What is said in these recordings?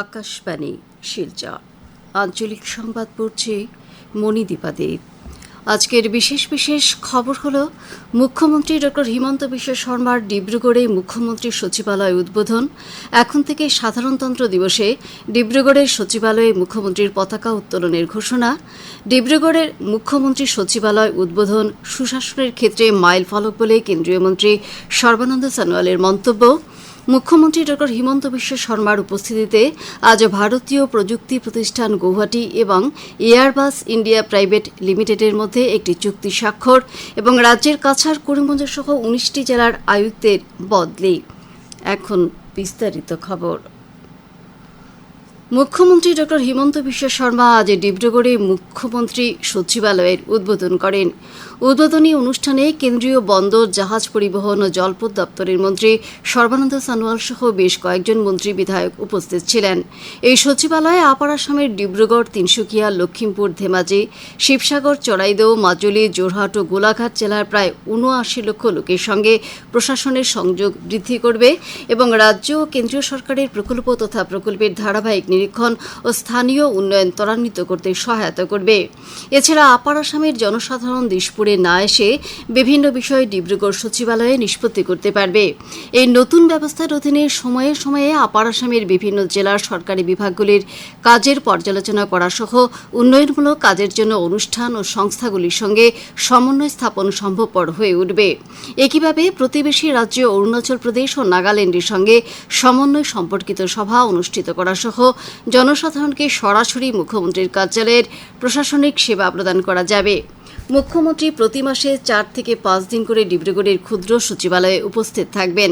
আকাশবাণী, শিলচর। আঞ্চলিক সংবাদ পড়ছি মণিদীপা দেব আজকের বিশেষ বিশেষ খবর হলো, মুখ্যমন্ত্রী ডক্টর হিমন্ত বিশ্ব শর্মার ডিব্রুগড়ে মুখ্যমন্ত্রী সচিবালয় উদ্বোধন। এখন থেকে সাধারণতন্ত্র দিবসে ডিব্রুগড়ের সচিবালয়ে মুখ্যমন্ত্রীর পতাকা উত্তোলনের ঘোষণা। ডিব্রুগড়ের মুখ্যমন্ত্রী সচিবালয় উদ্বোধন সুশাসনের ক্ষেত্রে মাইল ফলক বলে কেন্দ্রীয় মন্ত্রী সর্বানন্দ সনোয়ালের মন্তব্য। মুখ্যমন্ত্রী ডক্টর হিমন্ত বিশ্ব শর্মার উপস্থিতিতে আজ ভারতীয় প্রযুক্তি প্রতিষ্ঠান গৌহাটি এবং এয়ারবাস ইন্ডিয়া প্রাইভেট লিমিটেডের মধ্যে একটি চুক্তি স্বাক্ষর এবং রাজ্যের কাছাড় করিমগঞ্জ সহ উনিশটি জেলার আয়ুক্তের বদলি। এখন বিস্তারিত খবর। মুখ্যমন্ত্রী ডক্টর হিমন্ত বিশ্ব শর্মা আজ ডিব্রুগড়ে মুখ্যমন্ত্রী সচিবালয়ের উদ্বোধন করেন। উদ্বোধনী অনুষ্ঠানে কেন্দ্রীয় বন্দর, জাহাজ পরিবহন ও জলপথ দপ্তরের মন্ত্রী সর্বানন্দ সানোয়াল সহ বেশ কয়েকজন মন্ত্রী বিধায়ক উপস্থিত ছিলেন। এই সচিবালয়ে আপার আসামের ডিব্রুগড়, তিনসুকিয়া লক্ষ্মীমপুর ধেমাজি, শিবসাগর, চড়াইদেও, মাজুলি জোরহাট ও গোলাঘাট জেলার প্রায় উনআশি লক্ষ লোকের সঙ্গে প্রশাসনের সংযোগ বৃদ্ধি করবে এবং রাজ্য ও কেন্দ্রীয় সরকারের প্রকল্প তথা প্রকল্পের ধারাবাহিক নিরীক্ষণ ও স্থানীয় উন্নয়ন ত্বরান্বিত করতে সহায়তা করবে। এছাড়া আপার আসামের জনসাধারণ দিশপুরে না এসে বিভিন্ন বিষয়ে ডিব্রুগড় সচিবালয়ে নিষ্পত্তি করতে পারবে। এই নতুন ব্যবস্থার অধীনে সময়ে সময়ে আপার আসামের বিভিন্ন জেলার সরকারি বিভাগগুলির কাজের পর্যালোচনা করা সহ উন্নয়নমূলক কাজের জন্য অনুষ্ঠান ও সংস্থাগুলির সঙ্গে সমন্বয় স্থাপন সম্ভবপর হয়ে উঠবে। একইভাবে প্রতিবেশী রাজ্য অরুণাচল প্রদেশ ও নাগাল্যান্ডের সঙ্গে সমন্বয় সম্পর্কিত সভা অনুষ্ঠিত করা সহ জনসাধারণকে সরাসরি মুখ্যমন্ত্রীর কার্যালয়ের প্রশাসনিক সেবা প্রদান করা যাবে। মুখ্যমন্ত্রী প্রতি মাসে চার থেকে পাঁচ দিন করে ডিব্রুগড়ের ক্ষুদ্র সচিবালয়ে উপস্থিত থাকবেন।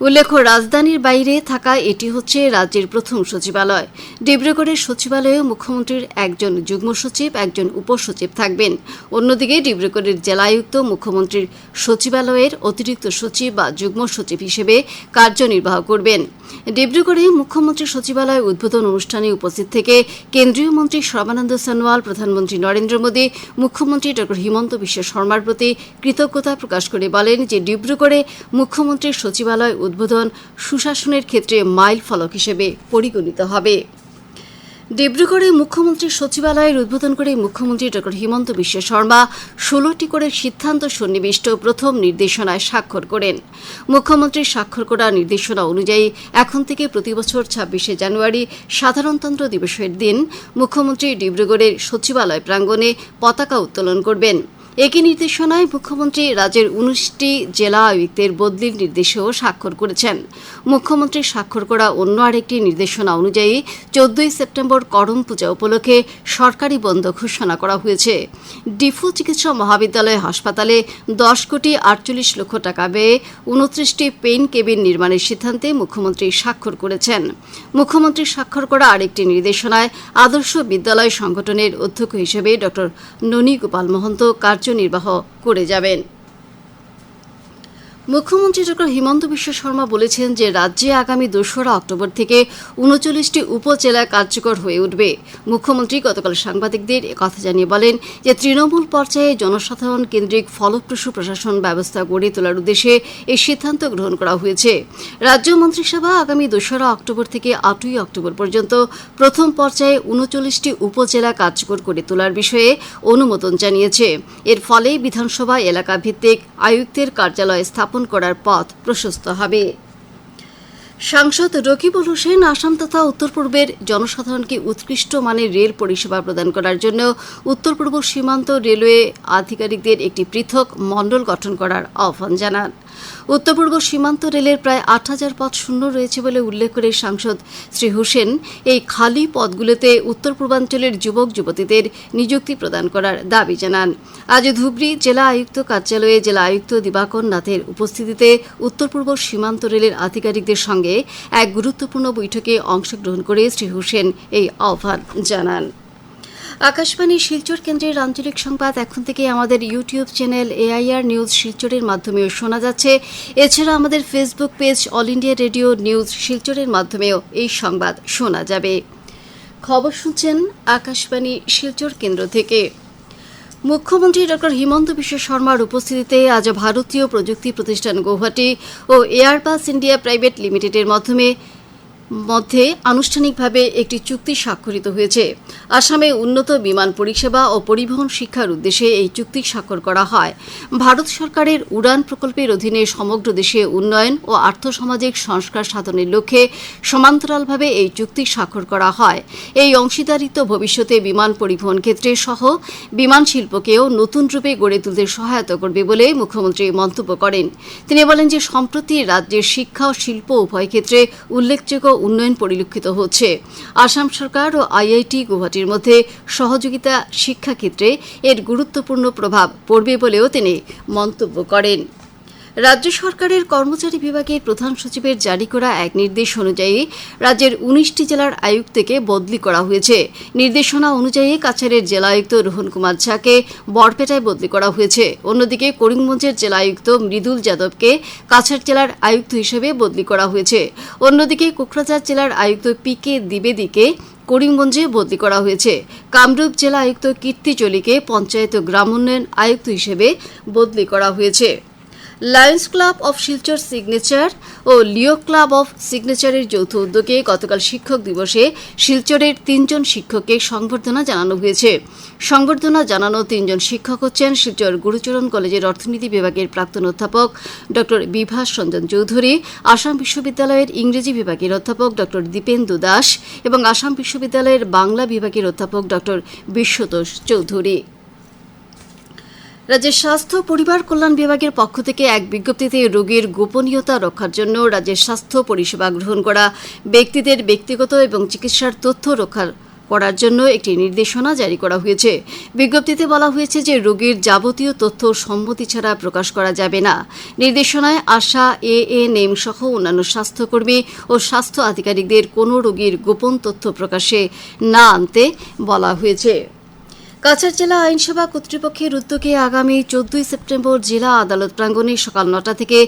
উল্লেখ্য, রাজধানীর বাইরে থাকা এটি হচ্ছে রাজ্যের প্রথম সচিবালয়। ডিব্রুগড়ের সচিবালয়ে মুখ্যমন্ত্রীর একজন যুগ্ম সচিব, একজন উপসচিব থাকবেন। অন্যদিকে ডিব্রুগড়ের জেলায়ুক্ত মুখ্যমন্ত্রীর সচিবালয়ের অতিরিক্ত সচিব বা যুগ্ম সচিব হিসেবে কার্যনির্বাহ করবেন। ডিব্রুগড়ে মুখ্যমন্ত্রী সচিবালয় উদ্বোধন অনুষ্ঠানে উপস্থিত থেকে কেন্দ্রীয় মন্ত্রী সর্বানন্দ সনোয়াল, প্রধানমন্ত্রী নরেন্দ্র মোদী, মুখ্যমন্ত্রী ড হিমন্ত বিশ্ব শর্মার প্রতি কৃতজ্ঞতা প্রকাশ করে বলেন যে ডিব্রুগড়ে মুখ্যমন্ত্রীর সচিবালয় উদ্বোধন সুশাসনের ক্ষেত্রে মাইল ফলক হিসেবে পরিগণিত হবে। ডিব্রুগড়ে মুখ্যমন্ত্রীর সচিবালয়ের উদ্বোধন করে মুখ্যমন্ত্রী ড হিমন্ত বিশ্ব শর্মা ষোলোটি করে সিদ্ধান্ত সন্নিবিষ্ট প্রথম নির্দেশনায় স্বাক্ষর করেন। মুখ্যমন্ত্রীর স্বাক্ষর করা নির্দেশনা অনুযায়ী এখন থেকে প্রতি বছর ছাব্বিশে জানুয়ারি সাধারণতন্ত্র দিবসের দিন মুখ্যমন্ত্রী ডিব্রুগড়ের সচিবালয় প্রাঙ্গণে পতাকা উত্তোলন করবেন। একই নির্দেশনায় মুখ্যমন্ত্রী রাজ্যের উনিশটি জেলা আয়ুক্তের বদলির নির্দেশেও স্বাক্ষর করেছেন। মুখ্যমন্ত্রীর স্বাক্ষর করা অন্য আরেকটি নির্দেশনা অনুযায়ী চোদ্দই সেপ্টেম্বর করম পূজা উপলক্ষে সরকারি বন্ধ ঘোষণা করা হয়েছে। ডিফু চিকিৎসা মহাবিদ্যালয় হাসপাতালে দশ কোটি আটচল্লিশ লক্ষ টাকা ব্যয়ে উনত্রিশটি পেইন কেবিন নির্মাণের সিদ্ধান্তে মুখ্যমন্ত্রী স্বাক্ষর করেছেন। মুখ্যমন্ত্রী স্বাক্ষর করা আরেকটি নির্দেশনায় আদর্শ বিদ্যালয় সংগঠনের অধ্যক্ষ হিসেবে ড ননী গোপাল মহন্ত কার্যনির্বাহ করে যাবেন। মুখ্যমন্ত্রী ডক্টর হিমন্ত বিশ্ব শর্মা বলেছেন যে রাজ্যে আগামী দোসরা অক্টোবর থেকে উনচল্লিশটি উপজেলা কার্যকর হয়ে উঠবে। মুখ্যমন্ত্রী গতকাল সাংবাদিকদের কথা জানিয়ে বলেন যে তৃণমূল পর্যায়ে জনসাধারণ কেন্দ্রিক ফলপ্রসূ প্রশাসন ব্যবস্থা গড়ে তোলার উদ্দেশ্যে এই সিদ্ধান্ত গ্রহণ করা হয়েছে। রাজ্য মন্ত্রিসভা আগামী দোসরা অক্টোবর থেকে আটই অক্টোবর পর্যন্ত প্রথম পর্যায়ে উনচল্লিশটি উপজেলা কার্যকর করে তোলার বিষয়ে অনুমোদন জানিয়েছে। এর ফলে বিধানসভা এলাকা ভিত্তিক আয়ুক্তের কার্যালয় স্থাপন স্থাপন করার পথ প্রশস্ত হবে। সাংসদ রকিবুল হোসেন আসাম তথা উত্তর পূর্বের জনসাধারণকে উৎকৃষ্ট মানের রেল পরিষেবা প্রদান করার জন্য উত্তর পূর্ব সীমান্ত রেলওয়ে আধিকারিকদের একটি পৃথক মণ্ডল গঠন করার আহ্বান জানান। উত্তর পূর্ব সীমান্ত রেলের প্রায় আট হাজার পদ শূন্য রয়েছে বলে উল্লেখ করে সাংসদ শ্রী হোসেন এই খালি পদগুলোতে উত্তর পূর্বাঞ্চলের যুবক যুবতীদের নিযুক্তি প্রদান করার দাবি জানান। আজ ধুবড়ি জেলা আয়ুক্ত কার্যালয়ে জেলা আয়ুক্ত দিবাকর নাথের উপস্থিতিতে উত্তর পূর্ব সীমান্ত রেলের আধিকারিকদের সঙ্গে এক গুরুত্বপূর্ণ বৈঠকে অংশগ্রহণ করে শ্রী হোসেন এই আহ্বান জানান। আকাশবাণী শিলচর কেন্দ্রের আঞ্চলিক সংবাদ এখন থেকে আমাদের ইউটিউব চ্যানেল এআইআর নিউজ শিলচরের মাধ্যমেও শোনা যাচ্ছে। এছাড়া আমাদের Facebook page All India Radio news শিলচরের মাধ্যমেও এই সংবাদ শোনা যাবে। খবর শুনছেন আকাশবাণী শিলচর কেন্দ্র থেকে। মুখ্যমন্ত্রী ডক্টর হিমন্ত বিশ্ব শর্মার উপস্থিতিতে আজ ভারতীয় প্রযুক্তি প্রতিষ্ঠান গৌহাটি ও এয়ারপাস ইন্ডিয়া প্রাইভেট লিমিটেডের মাধ্যমে মধ্যে আনুষ্ঠানিকভাবে একটি চুক্তি স্বাক্ষরিত হয়েছে। আসামে উন্নত বিমান পরিষেবা ও পরিবহন শিক্ষার উদ্দেশ্যে এই চুক্তি স্বাক্ষর করা হয়। ভারত সরকারের উড়ান প্রকল্পের অধীনে সমগ্র দেশে উন্নয়ন ও আর্থসামাজিক সংস্কার সাধনের লক্ষ্যে সমান্তরালভাবে এই চুক্তি স্বাক্ষর করা হয়। এই অংশীদারিত্ব ভবিষ্যতে বিমান পরিবহন ক্ষেত্রে সহ বিমান শিল্পকেও নতুন রূপে গড়ে তুলতে সহায়তা করবে বলে মুখ্যমন্ত্রী মন্তব্য করেন। তিনি বলেন যে, সম্প্রতি রাজ্যের শিক্ষা ও শিল্প উভয় ক্ষেত্রে উল্লেখযোগ্য উন্নয়ন পরিলক্ষিত হচ্ছে। আসাম সরকার ও আইআইটি গুয়াহাটির মধ্যে সহযোগিতা শিক্ষাক্ষেত্রে এর গুরুত্বপূর্ণ প্রভাব পড়বে বলেও তিনি মন্তব্য করেন। রাজ্য সরকারের কর্মচারী বিভাগের প্রধান সচিবের জারি করা এক নির্দেশ অনুযায়ী রাজ্যের উনিশটি জেলার আয়ুক্তকে বদলি করা হয়েছে। নির্দেশনা অনুযায়ী কাছাড়ের জেলা আয়ুক্ত রোহন কুমার ঝাকে বরপেটায় বদলি করা হয়েছে। অন্যদিকে করিমগঞ্জের জেলা আয়ুক্ত মৃদুল যাদবকে কাছাড় জেলার আয়ুক্ত হিসেবে বদলি করা হয়েছে। অন্যদিকে কোকরাঝার জেলার আয়ুক্ত পি কে দ্বিবেদীকে করিমগঞ্জে বদলি করা হয়েছে। কামরূপ জেলা আয়ুক্ত কীর্তি চলিকে পঞ্চায়েত ও গ্রাম উন্নয়ন আয়ুক্ত হিসেবে বদলি করা হয়েছে। Lions Club of Silchar signature O Leo Club of সিগনেচারের যৌথ উদ্যোগে গতকাল শিক্ষক দিবসে শিলচরের তিনজন শিক্ষককে সংবর্ধনা জানানো হয়েছে। সংবর্ধনা জানানো তিনজন শিক্ষক হচ্ছেন শিলচর গুরুচরণ কলেজের অর্থনীতি বিভাগের প্রাক্তন অধ্যাপক ড বিভাস রঞ্জন চৌধুরী, আসাম বিশ্ববিদ্যালয়ের ইংরেজি বিভাগের অধ্যাপক ড দীপেন্দু দাস এবং আসাম বিশ্ববিদ্যালয়ের বাংলা বিভাগের অধ্যাপক ড বিশ্বতোষ চৌধুরী। রাজ্যের স্বাস্থ্য, পরিবার কল্যাণ বিভাগের পক্ষ থেকে এক বিজ্ঞপ্তিতে রোগীর গোপনীয়তা রক্ষার জন্য রাজ্যের স্বাস্থ্য পরিষেবা গ্রহণ করা, ব্যক্তিদের ব্যক্তিগত এবং চিকিৎসার তথ্য রক্ষার করার জন্য একটি নির্দেশনা জারি করা হয়েছে। বিজ্ঞপ্তিতে বলা হয়েছে যে রোগীর যাবতীয় তথ্য সম্মতি ছাড়া প্রকাশ করা যাবে না। নির্দেশনায় আশা এ এ নেম সহ অন্যান্য স্বাস্থ্যকর্মী ও স্বাস্থ্য আধিকারিকদের কোনো রোগীর গোপন তথ্য প্রকাশে না আনতে বলা হয়েছে। কাছাড় জেলা আইনসভা কর্তৃপক্ষের উদ্যোগে আগামী চোদ্দই সেপ্টেম্বর জেলা আদালত প্রাঙ্গণে সকাল নটা থেকে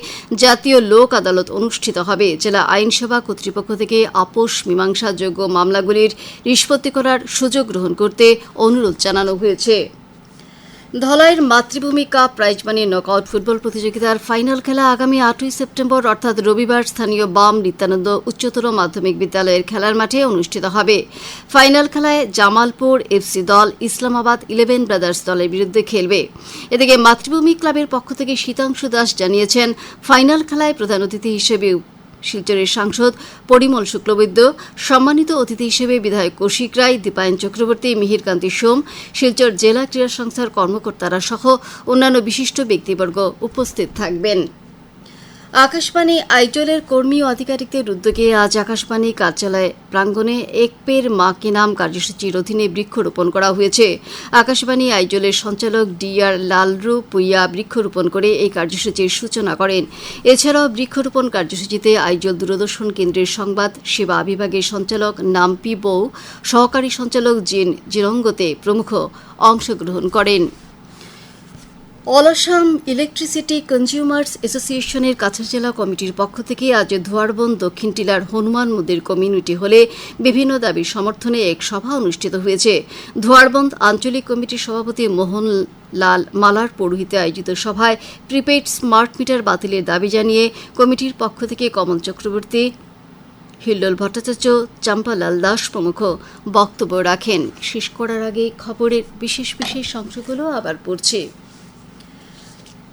জাতীয় লোক আদালত অনুষ্ঠিত হবে। জেলা আইনসভা কর্তৃপক্ষ থেকে আপোষ, মীমাংসাযোগ্য মামলাগুলির নিষ্পত্তি করার সুযোগ গ্রহণ করতে অনুরোধ জানানো হয়েছে। ধলাইয়ের Matribhumi cup prize money knockout football প্রতিযোগিতার ফাইনাল খেলা আগামী আটই সেপ্টেম্বর, অর্থাৎ রবিবার স্থানীয় বাম নিত্যানন্দ উচ্চতর মাধ্যমিক বিদ্যালয়ের খেলার মাঠে অনুষ্ঠিত হবে। ফাইনাল খেলায় জামালপুর এফসি দল, ইসলামাবাদ ইলেভেন ব্রাদার্স দলের বিরুদ্ধে খেলবে। এদিকে মাতৃভূমি ক্লাবের পক্ষ থেকে শীতাংশু দাস জানিয়েছেন, ফাইনাল খেলায় প্রধান অতিথি হিসেবে শিলচরের সাংসদ পরিমল শুক্লবৈদ্য, সম্মানিত অতিথি হিসেবে বিধায়ক কৌশিক রায়, দীপায়ন চক্রবর্তী, মিহিরকান্তি সোম, শিলচর জেলা ক্রীড়া সংস্থার কর্মকর্তারা সহ অন্যান্য বিশিষ্ট ব্যক্তিবর্গ উপস্থিত থাকবেন। আকাশবাণী আইজলের কর্মী ও আধিকারিকদের উদ্যোগে আজ আকাশবাণী কার্যালয় প্রাঙ্গণে এক পের মা কি নাম কার্যসূচির অধীনে বৃক্ষরোপণ করা হয়েছে। আকাশবাণী আইজলের সঞ্চালক ডি আর লালরু পুইয়া বৃক্ষরোপণ করে এই কার্যসূচির সূচনা করেন। এছাড়াও বৃক্ষরোপণ কার্যসূচিতে আইজল দূরদর্শন কেন্দ্রের সংবাদ, সেবা বিভাগের সঞ্চালক নামপি বউ, সহকারী সঞ্চালক জিন জিরঙ্গতে প্রমুখ অংশগ্রহণ করেন। অল আসাম ইলেকট্রিসিটি কনজিউমার্স অ্যাসোসিয়েশনের কাছাড় জেলা কমিটির পক্ষ থেকে আজ ধোয়ারবন, দক্ষিণ টিলার হনুমান মন্দির কমিউনিটি হলে বিভিন্ন দাবির সমর্থনে এক সভা অনুষ্ঠিত হয়েছে। ধোয়ারবন্দ আঞ্চলিক কমিটির সভাপতি মোহন লাল মালার পৌরোহিতে আয়োজিত সভায় প্রিপেইড স্মার্ট মিটার বাতিলের দাবি জানিয়ে কমিটির পক্ষ থেকে কমল চক্রবর্তী, হিল্লোল ভট্টাচার্য, চাম্পালাল দাস প্রমুখ বক্তব্য রাখেন। শেষ করার আগে খবরের বিশেষ বিশেষ অংশগুলো আবার পড়ছে।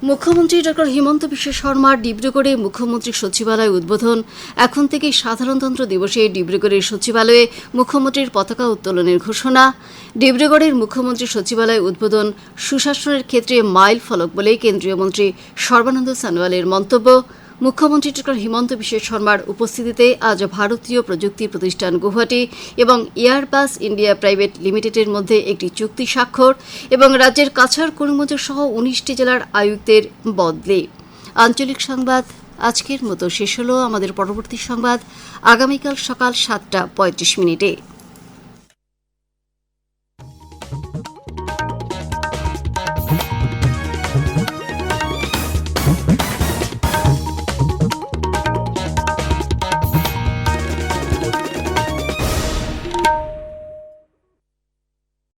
মুখ্যমন্ত্রী ডক্টর হিমন্ত বিশ্ব শর্মার ডিব্রুগড়ে মুখ্যমন্ত্রী সচিবালয় উদ্বোধন। এখন থেকে সাধারণতন্ত্র দিবসে ডিব্রুগড়ের সচিবালয়ে মুখ্যমন্ত্রীর পতাকা উত্তোলনের ঘোষণা। ডিব্রুগড়ের মুখ্যমন্ত্রী সচিবালয় উদ্বোধন সুশাসনের ক্ষেত্রে মাইল ফলক বলে কেন্দ্রীয় মন্ত্রী সর্বানন্দ সানোয়ালের মন্তব্য। মুখ্যমন্ত্রী ডক্টর হিমন্ত বিশ্ব শর্মার উপস্থিতিতে আজ ভারতীয় প্রযুক্তি প্রতিষ্ঠান গুয়াহাটি এবং এয়ারবাস ইন্ডিয়া প্রাইভেট লিমিটেডের মধ্যে একটি চুক্তি স্বাক্ষর এবং রাজ্যের কাছাড় করিমগঞ্জ সহ উনিশটি জেলার আয়ুক্তের বদলে। আঞ্চলিক সংবাদ, আজকের মতো শেষ হলো আমাদের পরবর্তী সংবাদ। আগামীকাল সকাল সাতটা পঁয়ত্রিশ মিনিটে।